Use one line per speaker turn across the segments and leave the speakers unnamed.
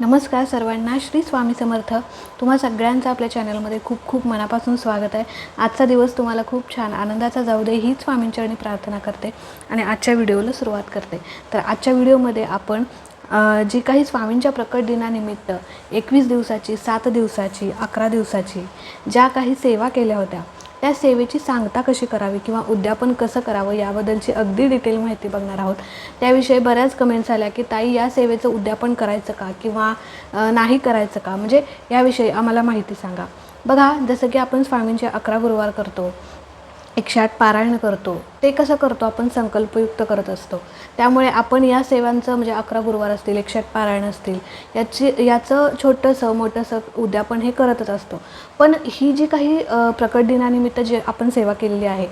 नमस्कार सर्वांना श्री स्वामी समर्थ. तुम्हा सगळ्यांचं आपल्या चॅनलमध्ये खूप खूप मनापासून स्वागत आहे. आजचा दिवस तुम्हाला खूप छान आनंदाचा जाऊ दे हीच स्वामींचरणी प्रार्थना करते आणि आजच्या व्हिडिओला सुरुवात करते. तर आजच्या व्हिडिओमध्ये आपण जी काही स्वामींच्या प्रकट दिनानिमित्त एकवीस दिवसाची सात दिवसाची अकरा दिवसाची ज्या काही सेवा केल्या होत्या त्या सेवेची सांगता कशी करावी किंवा उद्यापन कसं करावं याबद्दलची अगदी डिटेल माहिती बघणार आहोत. त्याविषयी बऱ्याच कमेंट्स आल्या की ताई या सेवेचं उद्यापन करायचं का किंवा नाही करायचं का? म्हणजे याविषयी आम्हाला माहिती सांगा. बघा जसं की आपण स्वामींचे अकरा गुरुवार करतो. एकशे आठ पारायण करतो. ते कसं करतो? आपण संकल्पयुक्त करत असतो. त्यामुळे आपण या सेवांचं म्हणजे अकरा गुरुवार असतील एकशे आठ पारायण असतील याची याचं छोटंसं मोठंसं उद्यापन हे करतच असतो. पण ही जी काही प्रकट दिनानिमित्त जे आपण सेवा केलेली आहे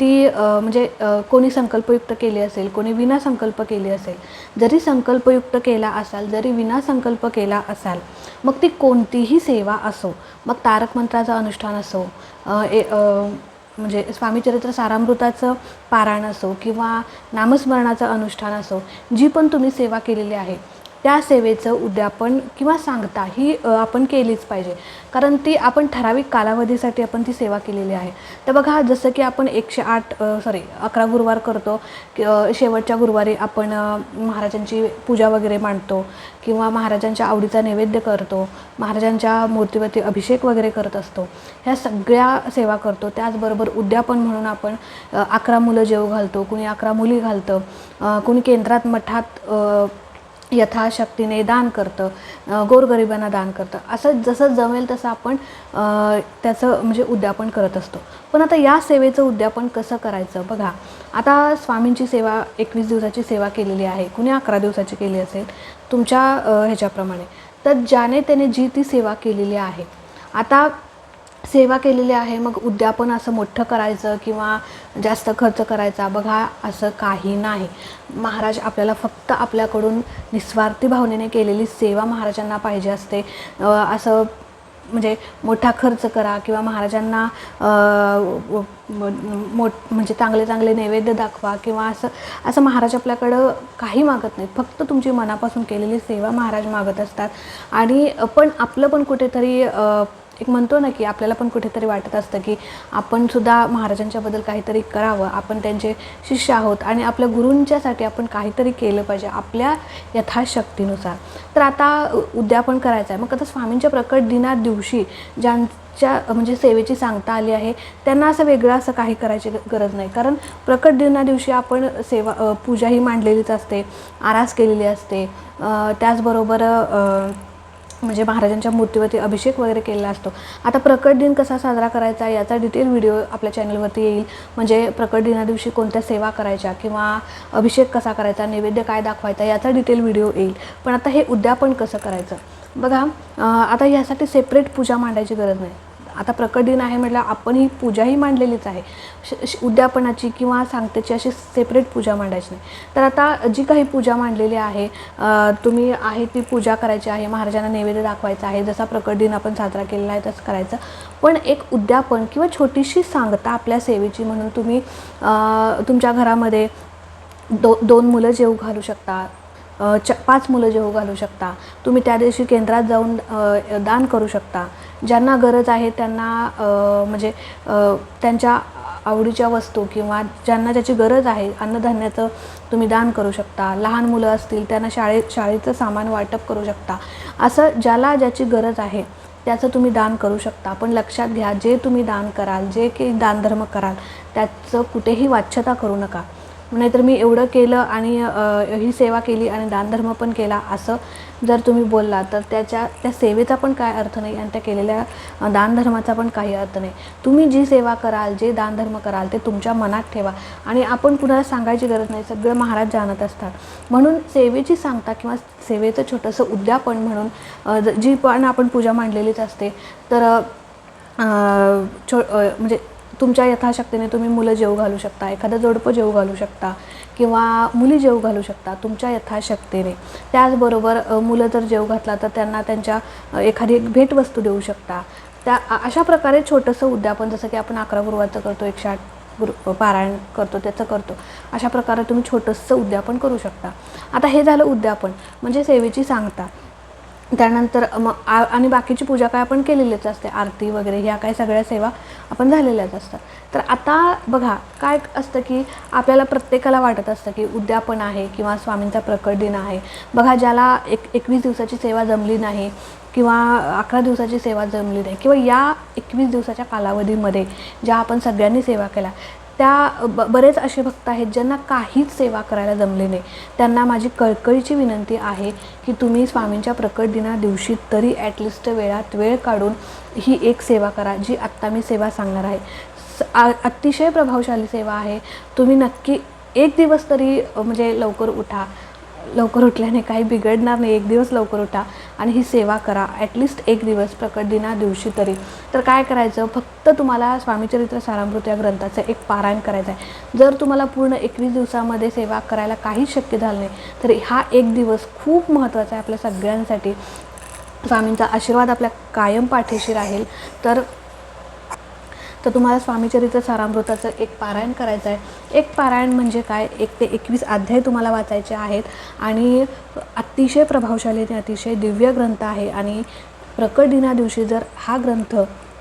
ती म्हणजे कोणी संकल्पयुक्त केली असेल कोणी विना संकल्प केली असेल जरी संकल्पयुक्त केला असाल जरी विना संकल्प केला असाल मग ती कोणतीही सेवा असो मग तारक मंत्राचं अनुष्ठान असो ए म्हणजे स्वामीचरित्र सारामृताचं पारायण असो किंवा नामस्मरणाचं अनुष्ठान असो जी पण तुम्ही सेवा केलेली आहे त्या सेवेचं उद्यापन किंवा सांगता ही आपण केलीच पाहिजे. कारण ती आपण ठराविक कालावधीसाठी आपण ती सेवा केलेली आहे. तर बघा जसं की आपण एकशे आठ सॉरी अकरा गुरुवार करतो की, शेवटच्या गुरुवारी आपण महाराजांची पूजा वगैरे मांडतो किंवा महाराजांच्या आवडीचा नैवेद्य करतो महाराजांच्या मूर्तीवरती अभिषेक वगैरे करत असतो. ह्या सगळ्या सेवा करतो. त्याचबरोबर उद्यापन म्हणून आपण अकरा मुलं जेव घालतो कुणी अकरा मुली घालतं कुणी केंद्रात मठात यथाशक्तीने दान करतं गोरगरिबांना दान करतं. असं जसं जमेल तसं आपण त्याचं म्हणजे उद्यापन करत असतो. पण आता या सेवेचं उद्यापन कसं करायचं? बघा आता स्वामींची सेवा एकवीस दिवसाची सेवा केलेली आहे. कुणी अकरा दिवसाची केली असेल? तुमच्या ह्याच्याप्रमाणे. तर ज्याने त्याने जी ती सेवा केलेली आहे. आता सेवा केलेली आहे मग उद्यापन असं मोठं करायचं किंवा जास्त खर्च करायचा बघा असं काही नाही. महाराज आपल्याला फक्त आपल्याकडून निस्वार्थी भावनेने केलेली सेवा महाराजांना पाहिजे असते. असं म्हणजे मोठा खर्च करा किंवा महाराजांना मोठ म्हणजे चांगले चांगले नैवेद्य दाखवा किंवा असं असं महाराज आपल्याकडं काही मागत नाहीत. फक्त तुमची मनापासून केलेली सेवा महाराज मागत असतात. आणि पण आपलं पण कुठेतरी एक म्हणतो ना की आपल्याला पण कुठेतरी वाटत असतं की आपण सुद्धा महाराजांच्याबद्दल काहीतरी करावं आपण त्यांचे शिष्य आहोत आणि आपल्या गुरूंच्यासाठी आपण काहीतरी केलं पाहिजे आपल्या यथाशक्तीनुसार. तर आता उद्यापन करायचं आहे मग आता स्वामींच्या प्रकट दिना दिवशी ज्यांच्या म्हणजे सेवेची सांगता आली आहे त्यांना असं वेगळं असं काही करायची ग- गरज नाही. कारण प्रकट दिना दिवशी आपण सेवा पूजाही पूजा ही मांडलेलीच असते आरास केलेली असते. त्याचबरोबर म्हणजे महाराजांच्या मूर्तीवरती अभिषेक वगैरे केलेला असतो. आता प्रकट दिन कसा साजरा करायचा याचा डिटेल व्हिडिओ आपल्या चॅनलवरती येईल. म्हणजे प्रकट दिना दिवशी कोणत्या सेवा करायच्या किंवा अभिषेक कसा करायचा नैवेद्य काय दाखवायचा याचा डिटेल व्हिडिओ येईल. पण आता हे उद्यापन कसं करायचं? बघा आता ह्यासाठी सेपरेट पूजा मांडायची गरज नाही. आता प्रकट दिन आहे म्हटलं आपण ही पूजाही मांडलेलीच आहे. श- उद्यापनाची किंवा सांगतेची अशी सेपरेट पूजा मांडायची नाही. तर आता जी काही पूजा मांडलेली आहे तुम्ही आहे ती पूजा करायची आहे महाराजांना नैवेद्य दाखवायचा आहे जसा प्रकट दिन आपण साजरा केलेला आहे तसं करायचं. पण एक उद्यापन किंवा छोटीशी सांगता आपल्या सेवेची म्हणून तुम्ही तुमच्या घरामध्ये दो दोन मुलं जेव घालू शकता च पाच मुलं जेव घालू शकता. तुम्ही त्या दिवशी केंद्रात जाऊन दान करू शकता. ज्यांना गरज आहे त्यांना म्हणजे त्यांच्या आवडीच्या वस्तू किंवा ज्यांना ज्याची गरज आहे अन्नधान्याचं तुम्ही दान करू शकता. लहान मुलं असतील त्यांना शाळेत शाळेचं सामान वाटप करू शकता. असं ज्याला ज्याची गरज आहे त्याचं तुम्ही दान करू शकता. पण लक्षात घ्या जे तुम्ही दान कराल जे काही दानधर्म कराल त्याचं कुठेही वाच्छता करू नका. नाहीतर मी एवढं केलं आणि ही सेवा केली आणि दानधर्म पण केला असं जर तुम्ही बोलला तर त्याच्या त्या सेवेचा पण काय अर्थ नाही आणि त्या केलेल्या दानधर्माचा पण काही अर्थ नाही. तुम्ही जी सेवा कराल जे दानधर्म कराल ते तुमच्या मनात ठेवा. आणि आपण कुणाला सांगायची गरज नाही सगळं महाराज जाणत असतात. म्हणून सेवेची सांगता किंवा सेवेचं छोटंसं उद्यापन म्हणून ज- जी पण आपण पूजा मांडलेलीच असते तर छो म्हणजे तुमच्या यथाशक्तीने तुम्ही मुलं जेव घालू शकता एखादं जोडपं जेव घालू शकता किंवा मुली जेव घालू शकता तुमच्या यथाशक्तीने. त्याचबरोबर मुलं जर जेव घातला तर त्यांना त्यांच्या एखादी एक भेटवस्तू देऊ शकता. त्या अशा प्रकारे छोटंसं उद्यापन जसं की आपण अकरा गुरुवारचं करतो एकशे आठ गुरु पारायण करतो त्याचं करतो अशा प्रकारे तुम्ही छोटंसं उद्यापन करू शकता. आता हे झालं उद्यापन म्हणजे सेवेची सांगता. त्यानंतर मग आ आणि बाकीची पूजा काय आपण केलेलीच असते. आरती वगैरे ह्या काय सगळ्या सेवा आपण झालेल्याच असतात. तर आता बघा काय असतं की आपल्याला प्रत्येकाला वाटत असतं की उद्यापन आहे किंवा स्वामींचा प्रकट दिन आहे. बघा ज्याला एक एकवीस दिवसाची सेवा जमली नाही किंवा अकरा दिवसाची सेवा जमली नाही किंवा या एकवीस दिवसाच्या कालावधीमध्ये ज्या आपण सगळ्यांनी सेवा केल्या त्या ब बरेच असे भक्त आहेत ज्यांना काहीच सेवा करायला जमले नाही. त्यांना माझी कळकळीची विनंती आहे की तुम्ही स्वामींच्या प्रकट दिना दिवशी तरी ॲटलिस्ट वेळात वेळ काढून ही एक सेवा करा जी आत्ता मी सेवा सांगणार आहे. स अतिशय प्रभावशाली सेवा आहे. तुम्ही नक्की एक दिवस तरी म्हणजे लवकर उठा. लवकर उठल्याने काही बिघडणार नाही. एक दिवस लवकर उठा आणि ही सेवा करा. ॲटलिस्ट एक दिवस प्रकट दिना दिवशी तरी. तर काय करायचं? फक्त तुम्हाला स्वामीचरित्र सारामृत या ग्रंथाचं एक पारायण करायचं आहे जर तुम्हाला पूर्ण एकवीस दिवसामध्ये सेवा करायला काहीच शक्य झालं नाही तर हा एक दिवस खूप महत्त्वाचा आहे आपल्या सगळ्यांसाठी. स्वामींचा आशीर्वाद आपल्या कायम पाठीशी राहील. तर तर तुम्हाला स्वामीचरित्र सारामृताचं एक पारायण करायचं आहे. एक पारायण म्हणजे काय? एक ते एकवीस अध्याय तुम्हाला वाचायचे आहेत आणि अतिशय प्रभावशाली आणि अतिशय दिव्य ग्रंथ आहे आणि प्रकट दिना दिवशी जर हा ग्रंथ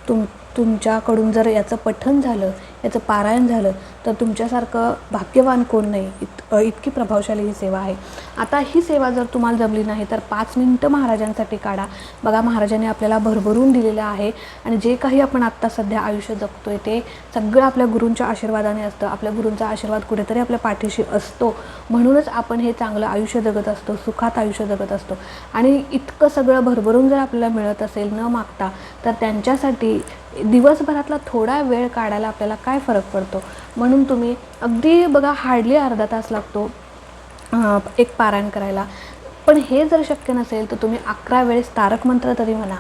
तुम तुमच्याकडून जर याचं पठण झालं याचं पारायण झालं तर तुमच्यासारखं भाग्यवान कोण नाही? इत इतकी प्रभावशाली ही सेवा आहे. आता ही सेवा जर तुम्हाला जमली नाही तर पाच मिनटं महाराजांसाठी काढा. बघा महाराजांनी आपल्याला भरभरून दिलेलं आहे आणि जे काही आपण आत्ता सध्या आयुष्य जगतोय ते सगळं आपल्या गुरूंच्या आशीर्वादाने असतं. आपल्या गुरूंचा आशीर्वाद कुठेतरी आपल्या पाठीशी असतो. म्हणूनच आपण हे चांगलं आयुष्य जगत असतो सुखात आयुष्य जगत असतो. आणि इतकं सगळं भरभरून जर आपल्याला मिळत असेल न मागता तर त्यांच्यासाठी दिवसभरातला थोडा वेळ काढायला आपल्याला काय फरक पडतो? म्हणून तुम्ही अगदी बघा हार्डली अर्धा तास लागतो एक पारायण करायला. पण हे जर शक्य नसेल तर तुम्ही अकरा वेळेस तारक मंत्र तरी म्हणा.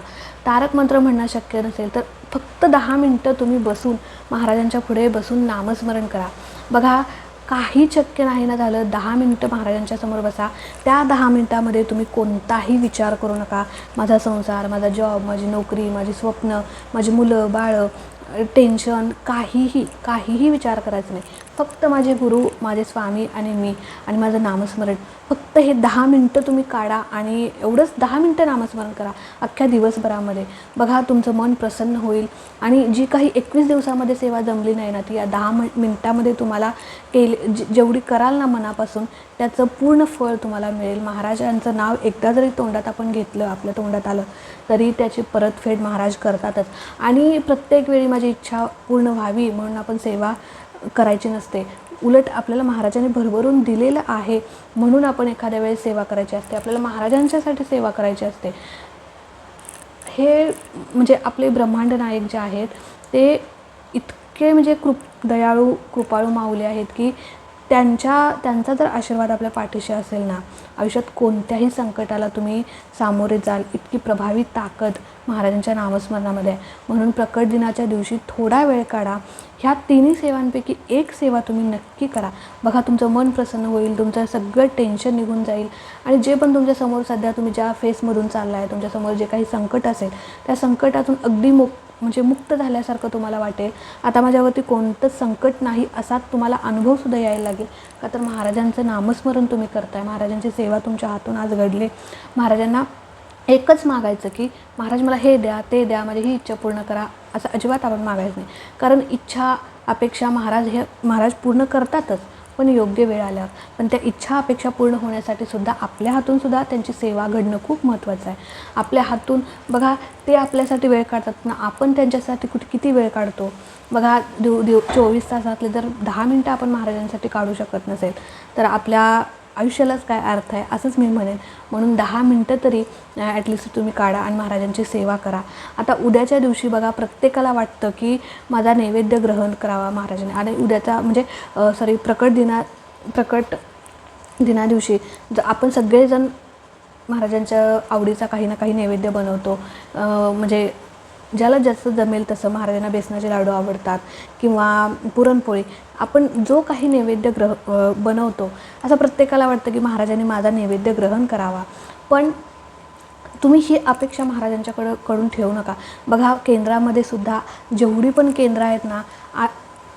तारक मंत्र म्हणणं शक्य नसेल तर फक्त दहा मिनटं तुम्ही बसून महाराजांच्या पुढे बसून नामस्मरण करा. बघा काही शक्य नाही ना झालं दहा मिनटं महाराजांच्या समोर बसा. त्या दहा मिनटामध्ये तुम्ही कोणताही विचार करू नका. माझा संसार माझा जॉब माझी नोकरी माझी स्वप्न माझी मुलं बाळं टेन्शन काहीही काहीही विचार करायचं नाही. फक्त माझे गुरु माझे स्वामी आणि मी आणि माझं नामस्मरण. फक्त हे दहा मिनटं तुम्ही काढा आणि एवढंच दहा मिनटं नामस्मरण करा अख्ख्या दिवसभरामध्ये. बघा तुमचं मन प्रसन्न होईल आणि जी काही एकवीस दिवसामध्ये सेवा जमली नाही ना ती या दहा मिनटामध्ये तुम्हाला केले जे- जेवढी कराल ना मनापासून त्याचं पूर्ण फळ तुम्हाला मिळेल. महाराजांचं नाव एकदा जरी तोंडात आपण घेतलं आपल्या तोंडात आलं तरी त्याची परतफेड महाराज करतातच. आणि प्रत्येक वेळी माझी इच्छा पूर्ण व्हावी म्हणून आपण सेवा करायची नसते. उलट आपल्याला महाराजांनी भरभरून दिलेलं आहे म्हणून आपण एखाद्या वेळेस सेवा करायची असते. आपल्याला महाराजांच्यासाठी सेवा करायची असते. हे म्हणजे आपले ब्रह्मांड नायक जे आहेत ते इतके म्हणजे कृप दयाळू कृपाळू माऊले आहेत की त्यांच्या त्यांचा जर आशीर्वाद आपल्या पाठीशी असेल ना आयुष्यात कोणत्याही संकटाला तुम्ही सामोरे जाल इतकी प्रभावी ताकद महाराजांच्या नामस्मरणामध्ये आहे. म्हणून प्रकट दिनाच्या दिवशी थोडा वेळ काढा. ह्या तिन्ही सेवांपैकी एक सेवा तुम्ही नक्की करा. बघा तुमचं मन प्रसन्न होईल तुमचं सगळं टेन्शन निघून जाईल. आणि जे पण तुमच्यासमोर सध्या तुम्ही ज्या फेसमधून चालला आहे तुमच्यासमोर जे काही संकट असेल त्या संकटातून अगदी मोक म्हणजे मुक्त झाल्यासारखं तुम्हाला वाटेल. आता माझ्यावरती कोणतंच संकट नाही असा तुम्हाला अनुभवसुद्धा यायला लागेल. का तर महाराजांचं नामस्मरण तुम्ही करताय. महाराजांची सेवा तुमच्या हातून आज घडली. महाराजांना एकच मागायचं की महाराज मला हे द्या ते द्या माझी ही इच्छा पूर्ण करा असं अजिबात आपण मागायचं नाही. कारण इच्छा अपेक्षा महाराज हे महाराज पूर्ण करतातच. पण योग्य वेळ आल्यावर पण त्या इच्छा अपेक्षा पूर्ण होण्यासाठी सुद्धा आपल्या हातून सुद्धा त्यांची सेवा घडणं खूप महत्त्वाचं आहे. आपल्या हातून बघा ते आपल्यासाठी वेळ काढतात ना आपण त्यांच्यासाठी कुठे किती वेळ काढतो? बघा दिव दिव चोवीस तासातले जर दहा मिनटं आपण महाराजांसाठी काढू शकत नसेल. तर आपल्या आयुष्यालाच काय अर्थ आहे असंच मी म्हणेन. म्हणून दहा मिनटं तरी ॲटलिस्ट तुम्ही काढा आणि महाराजांची सेवा करा. आता उद्याच्या दिवशी बघा प्रत्येकाला वाटतं की माझा नैवेद्य ग्रहण करावा महाराजांनी. आणि उद्याचा म्हणजे सॉरी प्रकट दिना प्रकट दिना दिवशी जर आपण सगळेजण महाराजांच्या आवडीचा काही ना काही नैवेद्य बनवतो. म्हणजे ज्याला जास्त जमेल तसं महाराजांना बेसनाचे लाडू आवडतात किंवा पुरणपोळी. आपण जो काही नैवेद्य ग्रह बनवतो असं प्रत्येकाला वाटतं की महाराजांनी माझा नैवेद्य ग्रहण करावा. पण तुम्ही ही अपेक्षा महाराजांच्याकडं कडून ठेवू नका. बघा केंद्रामध्ये सुद्धा जेवढी पण केंद्र आहेत ना आ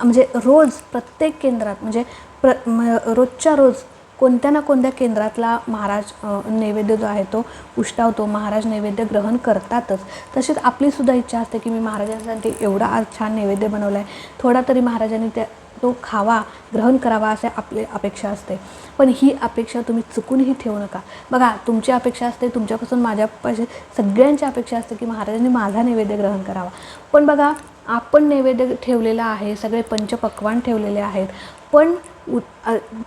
म्हणजे रोज प्रत्येक केंद्रात म्हणजे प्र म रोजच्या रोज कोणत्या ना कोणत्या केंद्रातला महाराज नैवेद्य जो आहे तो उष्टावतो महाराज नैवेद्य ग्रहण करतातच. तशीच आपलीसुद्धा इच्छा असते की मी महाराजांसाठी एवढा आज छान नैवेद्य बनवला आहे थोडा तरी महाराजांनी त्या तो खावा ग्रहण करावा असे आपली अपेक्षा असते. पण ही अपेक्षा तुम्ही चुकूनही ठेवू नका. बघा तुमची अपेक्षा असते तुमच्यापासून माझ्यापाशी सगळ्यांची अपेक्षा असते की महाराजांनी माझा नैवेद्य ग्रहण करावा. पण बघा आपण नैवेद्य ठेवलेला आहे सगळे पंचपक्वान ठेवलेले आहेत. पण उ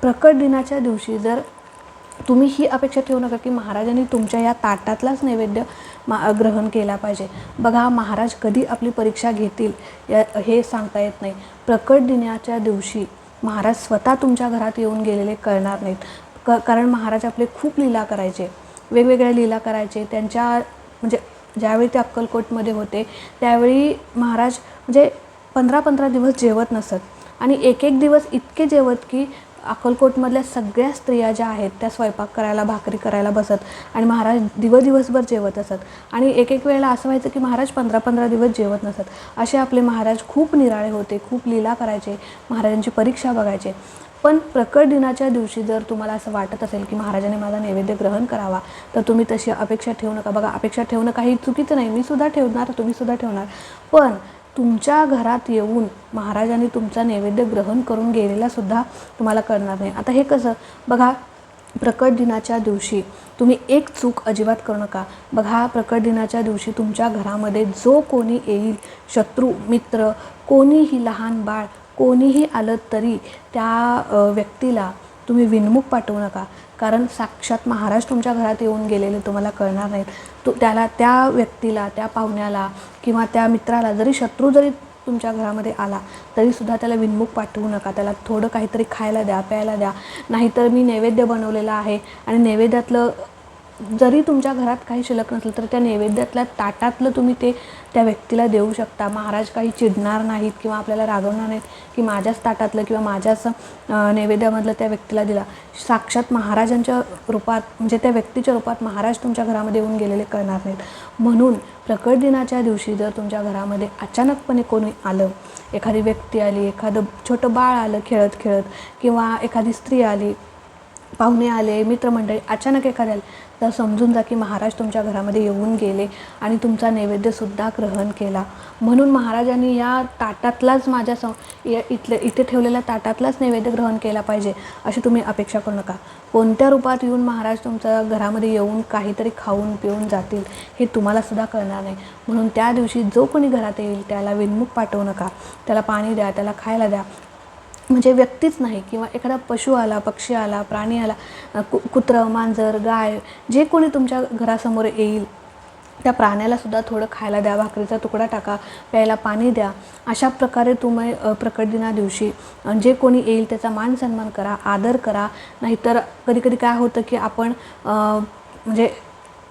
प्रकट दिनाच्या दिवशी जर तुम्ही ही अपेक्षा ठेवू नका की महाराजांनी तुमच्या या ताटातलाच नैवेद्य मा ग्रहण केला पाहिजे. बघा महाराज कधी आपली परीक्षा घेतील या हे सांगता येत नाही. प्रकट दिनाच्या दिवशी महाराज स्वतः तुमच्या घरात येऊन गेलेले कळणार नाहीत. क कारण महाराज आपले खूप लीला करायचे. वेगवेगळ्या लीला करायचे. त्यांच्या म्हणजे ज्यावेळी ते अक्कलकोटमध्ये होते त्यावेळी महाराज म्हणजे पंधरा पंधरा दिवस जेवत नसत. आणि एक एक दिवस इतके जेवत की अक्कलकोटमधल्या सगळ्या स्त्रिया ज्या आहेत त्या स्वयंपाक करायला भाकरी करायला बसत आणि महाराज दिव दिवसभर जेवत असत. आणि एक एक वेळेला असं व्हायचं की महाराज पंधरा पंधरा दिवस जेवत नसत. असे आपले महाराज खूप निराळे होते खूप लीला करायचे महाराजांची परीक्षा बघायचे. पण प्रकट दिनाच्या दिवशी जर तुम्हाला असं वाटत असेल की महाराजांनी माझा नैवेद्य ग्रहण करावा तर तुम्ही तशी अपेक्षा ठेवू नका. बघा अपेक्षा ठेवणं काही चुकीचं नाही. मी सुद्धा ठेवणार तुम्ही सुद्धा ठेवणार. पण तुमच्या घरात येऊन महाराजांनी तुमचा नैवेद्य ग्रहण करून गेलेला सुद्धा तुम्हाला कळणार नाही. आता हे कसं? बघा प्रकट दिनाच्या दिवशी तुम्ही एक चूक अजिबात करू नका. बघा प्रकट दिनाच्या दिवशी तुमच्या घरामध्ये जो कोणी येईल शत्रू मित्र कोणीही लहान बाळ कोणीही आलं तरी त्या व्यक्तीला तुम्ही विनमुख पाठवू नका. कारण साक्षात महाराज तुमच्या घरात येऊन गेलेले तुम्हाला कळणार नाहीत. तो त्याला त्या व्यक्तीला त्या पाहुण्याला किंवा त्या मित्राला जरी शत्रू जरी तुमच्या घरामध्ये आला तरीसुद्धा त्याला विनमुख पाठवू नका. त्याला थोडं काहीतरी खायला द्या प्यायला द्या. नाहीतर मी नैवेद्य बनवलेलं आहे आणि नैवेद्यातलं जरी तुमच्या घरात काही शिल्लक नसलं तर त्या नैवेद्यातल्या ताटातलं तुम्ही ते त्या व्यक्तीला देऊ शकता. महाराज काही चिडणार नाहीत किंवा आपल्याला रागवणार नाहीत की माझ्याच ताटातलं किंवा माझ्याच नैवेद्यामधलं त्या व्यक्तीला दिला. साक्षात महाराजांच्या रूपात म्हणजे त्या व्यक्तीच्या रूपात महाराज तुमच्या घरामध्ये येऊन गेलेले कळणार नाहीत. म्हणून प्रकट दिनाच्या दिवशी जर तुमच्या घरामध्ये अचानकपणे कोणी आलं एखादी व्यक्ती आली एखादं छोटं बाळ आलं खेळत खेळत किंवा एखादी स्त्री आली पाहुणे आले मित्रमंडळी अचानक एखाद्या तर समजून जा की महाराज तुमच्या घरामध्ये येऊन गेले आणि तुमचा नैवेद्यसुद्धा ग्रहण केला. म्हणून महाराजांनी या ताटातलाच माझ्या सं या इथले इथे ठेवलेल्या ताटातलाच नैवेद्य ग्रहण केला पाहिजे अशी तुम्ही अपेक्षा करू नका. कोणत्या रूपात येऊन महाराज तुमच्या घरामध्ये येऊन काहीतरी खाऊन पिऊन जातील हे तुम्हालासुद्धा कळणार नाही. म्हणून त्या दिवशी जो कोणी घरात येईल त्याला विनमुख पाठवू नका. त्याला पाणी द्या त्याला खायला द्या. म्हणजे व्यक्तीच नाही किंवा एखादा पशु आला पक्षी आला प्राणी आला कु कुत्रं मांजर गाय जे कोणी तुमच्या घरासमोर येईल त्या प्राण्याला सुद्धा थोडं खायला द्या भाकरीचा तुकडा टाका प्यायला पाणी द्या. अशा प्रकारे तुम्ही प्रकटदिना प्रकट दिना दिवशी जे कोणी येईल त्याचा मान सन्मान करा आदर करा. नाहीतर कधी कधी काय होतं की आपण म्हणजे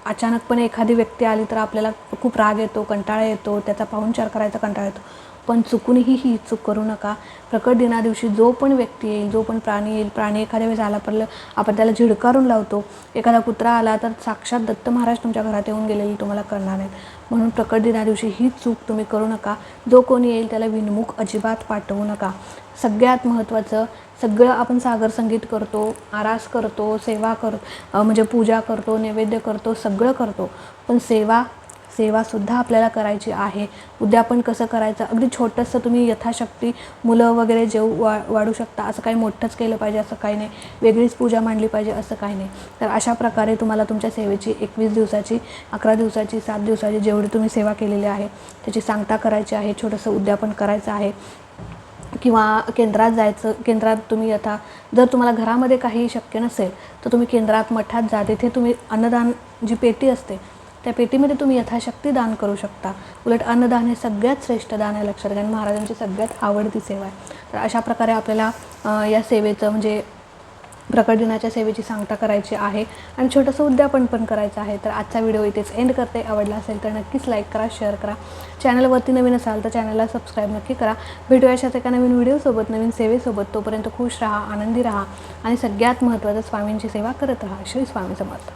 अचानकपणे एखादी व्यक्ती आली तर आपल्याला खूप राग येतो कंटाळा येतो त्याचा पाहुणचार करायचा कंटाळा येतो. पण चुकूनही ही चूक करू नका. प्रकट दिना दिवशी जो पण व्यक्ती येईल जो पण प्राणी येईल प्राणी एखाद्या वेळेस आला पडलं आपण त्याला झिडकारून लावतो. एखादा कुत्रा आला तर साक्षात दत्त महाराज तुमच्या घरात येऊन गेलेले तुम्हाला करणार नाहीत म्हणून प्रकट दिना दिवशी ही चूक तुम्ही करू नका. जो कोणी येईल त्याला विनमुख अजिबात पाठवू नका. सगळ्यात महत्त्वाचं सगळं आपण सागर संगीत करतो आरास करतो सेवा कर म्हणजे पूजा करतो नैवेद्य करतो सगळं करतो. पण सेवा सेवासुद्धा आपल्याला करायची आहे. उद्या पण कसं करायचं? अगदी छोटंसं तुम्ही यथाशक्ती मुलं वगैरे जेव वा वाढू शकता. असं काही मोठंच केलं पाहिजे असं काही नाही. वेगळीच पूजा मांडली पाहिजे असं काही नाही. तर अशा प्रकारे तुम्हाला तुमच्या सेवेची एकवीस दिवसाची अकरा दिवसाची सात दिवसाची जेवढी तुम्ही सेवा केलेली आहे त्याची सांगता करायची आहे छोटंसं उद्यापन करायचं आहे. किंवा केंद्रात जायचं केंद्रात तुम्ही यथा जर तुम्हाला घरामध्ये काही शक्य नसेल तर तुम्ही केंद्रात मठात जा. तिथे तुम्ही अन्नदान जी पेटी असते त्या पेटीमध्ये तुम्ही यथाशक्ती दान करू शकता. उलट अन्नदान हे सगळ्यात श्रेष्ठ दान आहे लक्षात घ्या. आणि महाराजांची सगळ्यात आवडती सेवा आहे. तर अशा प्रकारे आपल्याला या सेवेचं म्हणजे प्रकट दिनाच्या सेवेची सांगता करायची आहे. आणि छोटंसं उद्यापन पण करायचं आहे. तर आजचा व्हिडिओ इथेच एंड करते. आवडला असेल तर नक्कीच लाईक करा शेअर करा. चॅनलवरती नवीन असाल तर चॅनलला सबस्क्राईब नक्की करा. भेटूया अशाच एका नवीन व्हिडिओसोबत नवीन सेवेसोबत. तोपर्यंत खुश राहा आनंदी राहा. आणि सगळ्यात महत्त्वाचं स्वामींची सेवा करत राहा. श्री स्वामी समर्थ.